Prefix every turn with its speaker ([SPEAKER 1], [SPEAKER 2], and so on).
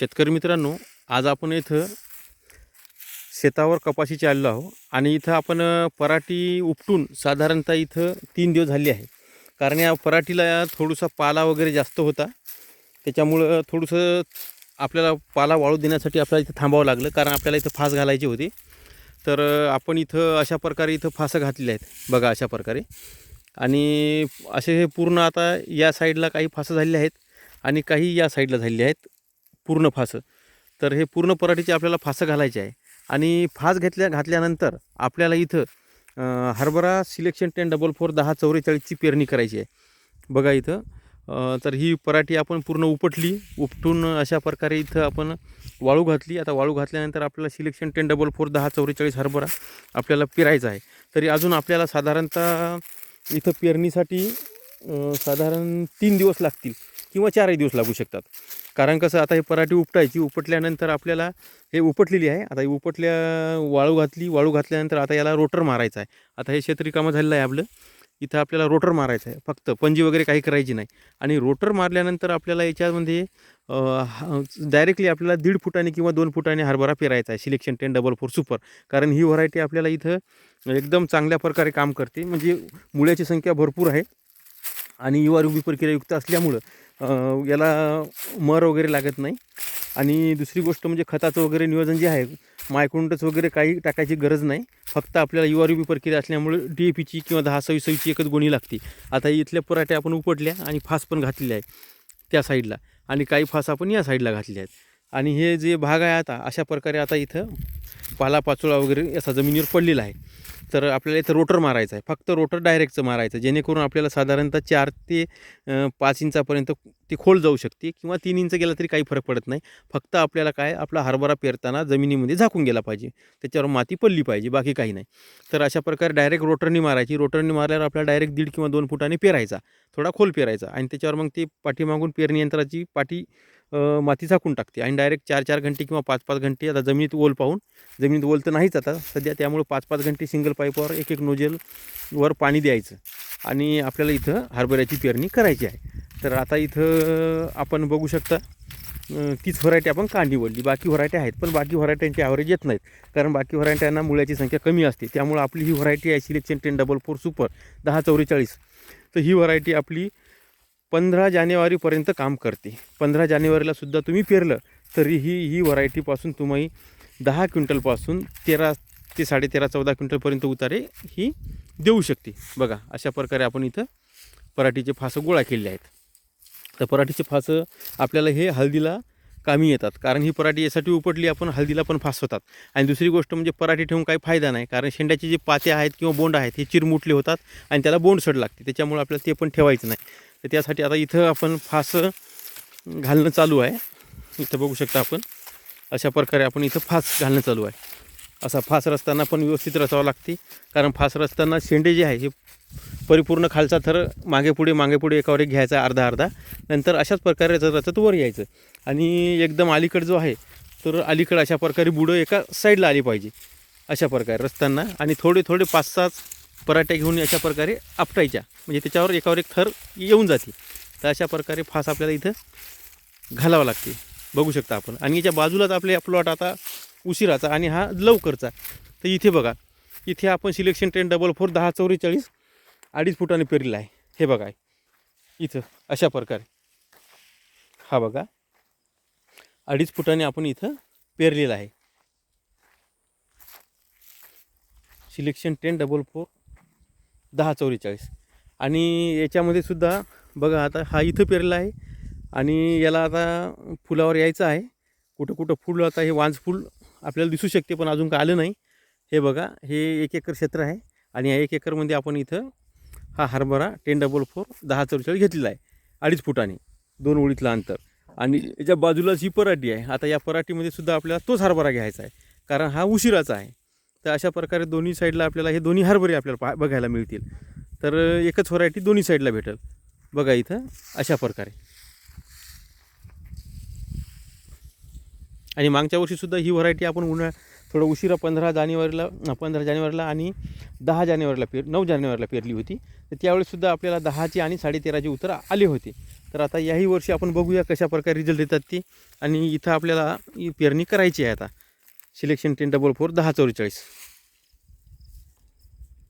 [SPEAKER 1] शेतकरी मित्रांनो आज आपण इथं शेतावर कपाशीचे आलेलो आहो आणि इथं आपण पराठी उपटून साधारणतः इथं तीन दिवस झाले आहे. कारण या पराठीला थोडासा पाला वगैरे जास्त होता. त्याच्यामुळं थोडंसं आपल्याला पाला वाळू देण्यासाठी आपल्याला इथं थांबावं लागलं. कारण आपल्याला इथं फास घालायची होती. तर आपण इथं अशा प्रकारे इथं फासं घातलेले आहेत. बघा अशा प्रकारे. आणि असे हे पूर्ण आता या साईडला काही फासं झालेली आहेत आणि काही या साईडला झालेली आहेत. पूर्ण फासं. तर हे पूर्ण पराठीचे आपल्याला फासं घालायचे आहे. आणि फास घेतल्या घातल्यानंतर आपल्याला इथं हरभरा सिलेक्शन टेन डबल फोर दहा चौवेचाळीसची पेरणी करायची आहे. बघा इथं तर ही पराठी आपण पूर्ण उपटली उपटून अशा प्रकारे इथं आपण वाळू घातली. आता वाळू घातल्यानंतर आपल्याला सिलेक्शन टेन डबल फोर दहा चौवेचाळीस हरभरा आपल्याला पेरायचा आहे. तरी अजून आपल्याला साधारणतः इथं पेरणीसाठी साधारण तीन दिवस लागतील. किंवा चारही दिवस लागू शकतात. कारण कसं आता हे पराठी उपटायची उपटल्यानंतर आपल्याला हे उपटलेली आहे. आता ही उपटल्या वाळू घातली वाळू घातल्यानंतर आता याला रोटर मारायचा आहे. आता हे शेत कामं झालेलं आहे आपलं. इथं आपल्याला रोटर मारायचं आहे. फक्त पंजी वगैरे काही करायची नाही. आणि रोटर मारल्यानंतर आपल्याला याच्यामध्ये डायरेक्टली आपल्याला दीड फुटाने किंवा दोन फुटाने हरभरा पेरायचा आहे. Selection ten double four super. कारण ही व्हरायटी आपल्याला इथं एकदम चांगल्या प्रकारे काम करते. म्हणजे मुळ्याची संख्या भरपूर आहे. आणि युवा रुबी प्रक्रियायुक्त असल्यामुळं याला मर वगैरे लागत नाही. आणि दुसरी गोष्ट म्हणजे खताचं वगैरे नियोजन जे आहे मायक्रोंटच वगैरे काही टाकायची गरज नाही. फक्त आपल्याला यू आर रुबी प्रक्रिया असल्यामुळे डी ए पीची किंवा दहा सव्वीस सव्वीसची एकच गोणी लागते. आता इथल्या पराठ्या आपण उपटल्या आणि फास पण घातलेल्या आहे त्या साईडला. आणि काही फास आपण या साईडला घातलेल्या आहेत. आणि हे जे भाग आहे आता अशा प्रकारे आता इथं पालापाचोळा वगैरे असा जमिनीवर पडलेला आहे. तर आपल्याला इथं रोटर मारायचं आहे. फक्त रोटर डायरेक्टचं मारायचं जेणेकरून आपल्याला साधारणतः चार ते पाच इंचापर्यंत ती खोल जाऊ शकते किंवा तीन इंच गेला तरी काही फरक पडत नाही. फक्त आपल्याला काय आपला हरभरा पेरताना जमिनीमध्ये झाकून गेला पाहिजे. त्याच्यावर माती पडली पाहिजे बाकी काही नाही. तर अशा प्रकारे डायरेक्ट रोटरनी मारायची. रोटरनी मारल्यावर आपल्याला डायरेक्ट दीड किंवा दोन फुटाने पेरायचा. थोडा खोल पेरायचा. आणि त्याच्यावर मग ते पाठीमागून पेरणी यंत्राची पाठी माती झाकून टाकते आणि डायरेक्ट चार चार घंटे किंवा पाच पाच घंटे आता जमिनीत ओल पाहून जमिनीत ओल तर नाहीच आता सध्या त्यामुळे पाच पाच घंटे सिंगल पाईपवर एक एक नोजेलवर पाणी द्यायचं. आणि आपल्याला इथं हरभऱ्याची पेरणी करायची आहे. तर आता इथं आपण बघू शकता तीच व्हरायटी आपण का निवडली बाकी व्हरायटी आहेत पण बाकी व्हरायट्यांची ॲव्हरेज येत नाहीत. कारण बाकी व्हरायट्यांना मुळ्याची संख्या कमी असते. त्यामुळे आपली ही व्हरायटी आहे selection ten double four super दहा चौवेचाळीस. तर ही व्हरायटी आपली पंधरा जानेवारीपर्यंत काम करते. पंधरा जानेवारीला सुद्धा तुम्ही पेरलं तरीही ही व्हरायटीपासून तुम्ही दहा क्विंटलपासून तेरा ते साडेतेरा चौदा क्विंटलपर्यंत उतारे ही देऊ शकते. बघा अशा प्रकारे आपण इथं पराठीचे फासं गोळा केलेले आहेत. तर पराठीचे फासं आपल्याला हे हळदीला कामी येतात कारण ही पराठी यासाठी उपटली आपण हळदीला पण फास होतात आणि दुसरी गोष्ट म्हणजे पराठी ठेवून काही फायदा नाही कारण शेंड्याचे जे पाते आहेत किंवा बोंड आहेत हे चिरमुटले होतात आणि त्याला बोंड सड लागते त्याच्यामुळे आपल्याला ते पण ठेवायचं नाही. तर त्यासाठी आता इथं आपण फासं घालणं चालू आहे. इथं बघू शकता आपण. अशा प्रकारे आपण इथं फास घालणं चालू आहे. असा फास रचताना पण व्यवस्थित रचावं लागते. कारण फास रचताना शेंडे जे आहे हे परिपूर्ण खालचा थर मागे पुढे मागे पुढे एकावर एक घ्यायचा अर्धा अर्धा. नंतर अशाच प्रकारे रचत रचत वर यायचं. आणि एकदम अलीकड जो आहे तर अलीकड अशा प्रकारे बुडं एका साईडला आली पाहिजे. अशा प्रकारे रचताना. आणि थोडे थोडे पाच सात पराठ्या घेऊन अशा प्रकारे आपटायच्या. म्हणजे त्याच्यावर एकावर एक थर येऊन जाते. तर अशा प्रकारे फास आपल्याला इथं घालावं लागते. बघू शकता आपण. आणि याच्या बाजूलाच आपले प्लॉट आता उशिराचा आणि हा लवकरचा. तर इथे बघा. इथे आपण सिलेक्शन ट्रेन डबल फोर दहा चौवेचाळीस अडीच फुटाने पेरलेला आहे. हे बघा. इथं अशा प्रकारे. हा बघा. अडीच फुटाने आपण इथं पेरलेला आहे. सिलेक्शन टेन डबल फोर दहा चौवेचाळीस. आणि याच्यामध्ये सुद्धा बघा आता हा इथं पेरला आहे. आणि याला आता फुलावर यायचं आहे. कुठं कुठं फुल आता हे वांज फुल आपल्याला दिसू शकते पण अजून काय आलं नाही. हे बघा हे एक एकर क्षेत्र आहे. आणि या एक एकरमध्ये आपण इथं हा हरभरा टेन डबल फोर दहा चौवेचाळीस घेतलेला आहे. अडीच फुटाने दोन ओळीतलं अंतर. आणि याच्या बाजूलाच ही पराठी आहे आता या पराठीमध्ये सुद्धा आपल्याला तोच हरभरा घ्यायचा आहे. कारण हा उशिराचा आहे. तर अशा प्रकारे दोन्ही साईडला आपल्याला हे दोन्ही हरभरे आपल्याला पा बघायला मिळतील. तर एकच व्हरायटी दोन्ही साईडला भेटेल. बघा इथं अशा प्रकारे. आणि मागच्या वर्षीसुद्धा ही व्हरायटी आपण उन्हाळ्या थोडं उशिरा पंधरा जानेवारीला पंधरा जानेवारीला आणि दहा जानेवारीला पेर नऊ जानेवारीला पेरली होती. तर त्यावेळीसुद्धा आपल्याला दहाची आणि साडेतेराची उतर आले होते. तर आता याही वर्षी आपण बघूया कशा प्रकारे रिझल्ट देतात ते. आणि इथं आपल्याला ही पेरणी करायची आहे आता. सिलेक्शन टेन डबल फोर दहा चौवेचाळीस.